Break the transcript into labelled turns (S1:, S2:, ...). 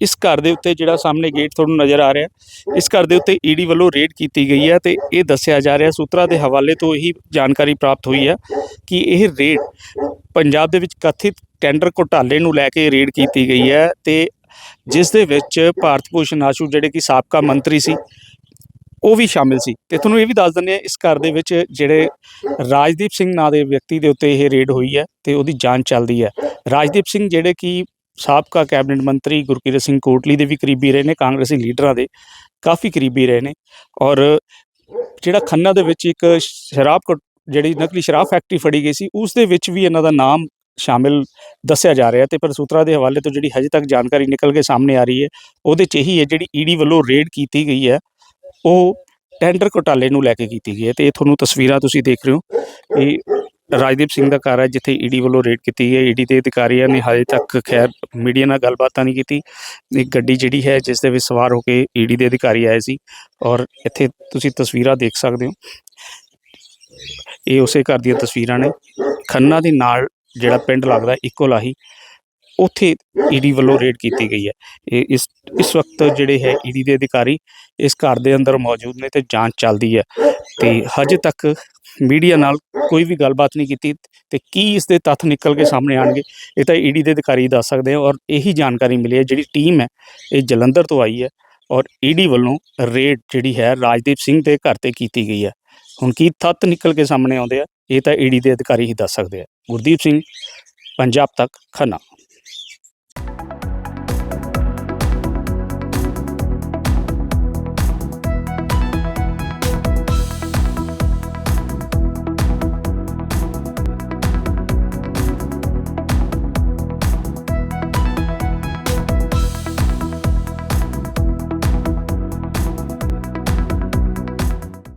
S1: ਇਸ ਘਰ ਦੇ ਉੱਤੇ ਜਿਹੜਾ ਸਾਹਮਣੇ ਗੇਟ ਤੁਹਾਨੂੰ ਨਜ਼ਰ ਆ ਰਿਹਾ, ਇਸ ਘਰ ਦੇ ਉੱਤੇ ਈਡੀ ਵੱਲੋਂ ਰੇਡ ਕੀਤੀ ਗਈ ਹੈ ਤੇ ਇਹ ਦੱਸਿਆ ਜਾ ਰਿਹਾ, ਸੂਤਰਾਂ ਦੇ ਹਵਾਲੇ ਤੋਂ ਇਹੀ ਜਾਣਕਾਰੀ ਪ੍ਰਾਪਤ ਹੋਈ ਹੈ ਕਿ ਇਹ ਰੇਡ ਪੰਜਾਬ ਦੇ ਵਿੱਚ ਕਥਿਤ ਟੈਂਡਰ ਘੁਟਾਲੇ ਨੂੰ ਲੈ ਕੇ ਰੇਡ ਕੀਤੀ ਗਈ ਹੈ ਤੇ ਜਿਸ ਦੇ ਵਿੱਚ ਭਾਰਤ ਭੂਸ਼ਣ ਆਸ਼ੂ ਜਿਹੜੇ ਕਿ ਸਾਬਕਾ ਮੰਤਰੀ ਸੀ, ਉਹ ਵੀ ਸ਼ਾਮਿਲ ਸੀ। ਤੇ ਤੁਹਾਨੂੰ ਇਹ ਵੀ ਦੱਸ ਦਿੰਦੇ ਆ ਇਸ ਘਰ ਦੇ ਵਿੱਚ ਜਿਹੜੇ ਰਾਜਦੀਪ ਸਿੰਘ ਨਾਂ ਦੇ ਵਿਅਕਤੀ ਦੇ ਉੱਤੇ ਇਹ ਰੇਡ ਹੋਈ ਹੈ ਤੇ ਉਹਦੀ ਜਾਂਚ ਚੱਲਦੀ ਹੈ। ਰਾਜਦੀਪ ਸਿੰਘ ਜਿਹੜੇ ਕਿ ਸਾਬਕਾ ਕੈਬਨਿਟ ਮੰਤਰੀ ਗੁਰਕੀਰਤ ਸਿੰਘ ਕੋਟਲੀ ਦੇ ਵੀ ਕਰੀਬੀ ਰਹੇ ਨੇ, ਕਾਂਗਰਸੀ ਲੀਡਰਾਂ ਦੇ ਕਾਫੀ ਕਰੀਬੀ ਰਹੇ ਨੇ ਔਰ ਜਿਹੜਾ ਖੰਨਾ ਦੇ ਵਿੱਚ ਇੱਕ ਸ਼ਰਾਬ ਘੁਟ- ਜਿਹੜੀ ਨਕਲੀ ਸ਼ਰਾਬ ਫੈਕਟਰੀ ਫੜੀ ਗਈ ਸੀ, ਉਸ ਦੇ ਵਿੱਚ ਵੀ ਇਹਨਾਂ ਦਾ ਨਾਮ ਸ਼ਾਮਿਲ ਦੱਸਿਆ ਜਾ ਰਿਹਾ ਤੇ ਪਰ ਸੂਤਰਾਂ ਦੇ ਹਵਾਲੇ ਤੋਂ ਜਿਹੜੀ ਹਜੇ ਤੱਕ ਜਾਣਕਾਰੀ ਨਿਕਲ ਕੇ ਸਾਹਮਣੇ ਆ ਰਹੀ ਹੈ, ਉਹਦੇ ਚ ਇਹੀ ਹੈ, ਜਿਹੜੀ ਈਡੀ ਵੱਲੋਂ ਰੇਡ ਕੀਤੀ ਗਈ ਹੈ, ਉਹ ਟੈਂਡਰ ਘੁਟਾਲੇ ਨੂੰ ਲੈ ਕੇ ਕੀਤੀ ਗਈ ਹੈ ਤੇ ਇਹ ਤੁਹਾਨੂੰ ਤਸਵੀਰਾਂ ਤੁਸੀਂ ਦੇਖ ਰਹੇ ਹੋ, ਇਹ ਰਾਜਦੀਪ ਸਿੰਘ ਦਾ ਘਰ ਹੈ, ਜਿੱਥੇ ਈਡੀ ਵੱਲੋਂ ਰੇਡ ਕੀਤੀ ਗਈ ਹੈ। ਈਡੀ ਦੇ ਅਧਿਕਾਰੀਆਂ ਨੇ ਹਜੇ ਤੱਕ ਖੈਰ ਮੀਡੀਆ ਨਾਲ ਗੱਲਬਾਤ ਤਾਂ ਨਹੀਂ ਕੀਤੀ। ਇੱਕ ਗੱਡੀ ਜਿਹੜੀ ਹੈ, ਜਿਸ ਦੇ ਵਿੱਚ ਸਵਾਰ ਹੋ ਕੇ ਈਡੀ ਦੇ ਅਧਿਕਾਰੀ ਆਏ ਸੀ ਔਰ ਇੱਥੇ ਤੁਸੀਂ ਤਸਵੀਰਾਂ ਦੇਖ ਸਕਦੇ ਹੋ। ਇਹ ਉਸੇ ਘਰ ਦੀਆਂ ਤਸਵੀਰਾਂ ਨੇ। ਖੰਨਾ ਦੇ ਨਾਲ ਜਿਹੜਾ ਪਿੰਡ ਲੱਗਦਾ ਇੱਕੋ ਲਾਹੀ। ਉੱਥੇ ਈਡੀ ਵੱਲੋਂ ਰੇਡ ਕੀਤੀ ਗਈ ਹੈ। ਇਹ ਇਸ ਇਸ ਵਕਤ ਜਿਹੜੇ ਹੈ ਈਡੀ ਦੇ ਅਧਿਕਾਰੀ ਇਸ ਘਰ ਦੇ ਅੰਦਰ ਮੌਜੂਦ ਨੇ ਤੇ ਜਾਂਚ ਚੱਲਦੀ ਹੈ। ਤੇ ਹਜੇ ਤੱਕ ਮੀਡੀਆ ਨਾਲ ਕੋਈ ਵੀ ਗੱਲਬਾਤ ਨਹੀਂ ਕੀਤੀ ਤੇ ਕੀ ਇਸ ਦੇ ਤੱਥ ਨਿਕਲ ਕੇ ਸਾਹਮਣੇ ਆਣਗੇ ਇਹ ਤਾਂ ਈਡੀ ਦੇ ਅਧਿਕਾਰੀ ਦੱਸ ਸਕਦੇ ਆ ਔਰ ਇਹੀ ਜਾਣਕਾਰੀ ਮਿਲੀ ਹੈ ਜਿਹੜੀ ਟੀਮ ਹੈ, ਇਹ ਜਲੰਧਰ ਤੋਂ ਆਈ ਹੈ ਔਰ ਈਡੀ ਵੱਲੋਂ ਰੇਡ ਜਿਹੜੀ ਹੈ ਰਾਜਦੀਪ ਸਿੰਘ ਦੇ ਘਰ ਤੇ ਕੀਤੀ ਗਈ ਹੈ। ਹੁਣ ਕੀ ਤੱਥ ਨਿਕਲ ਕੇ ਸਾਹਮਣੇ ਆਉਂਦੇ ਆ, ਇਹ ਤਾਂ ਈਡੀ ਦੇ ਅਧਿਕਾਰੀ ਹੀ ਦੱਸ ਸਕਦੇ ਆ। ਗੁਰਦੀਪ ਸਿੰਘ, ਪੰਜਾਬ ਤੱਕ ਖੰਨਾ।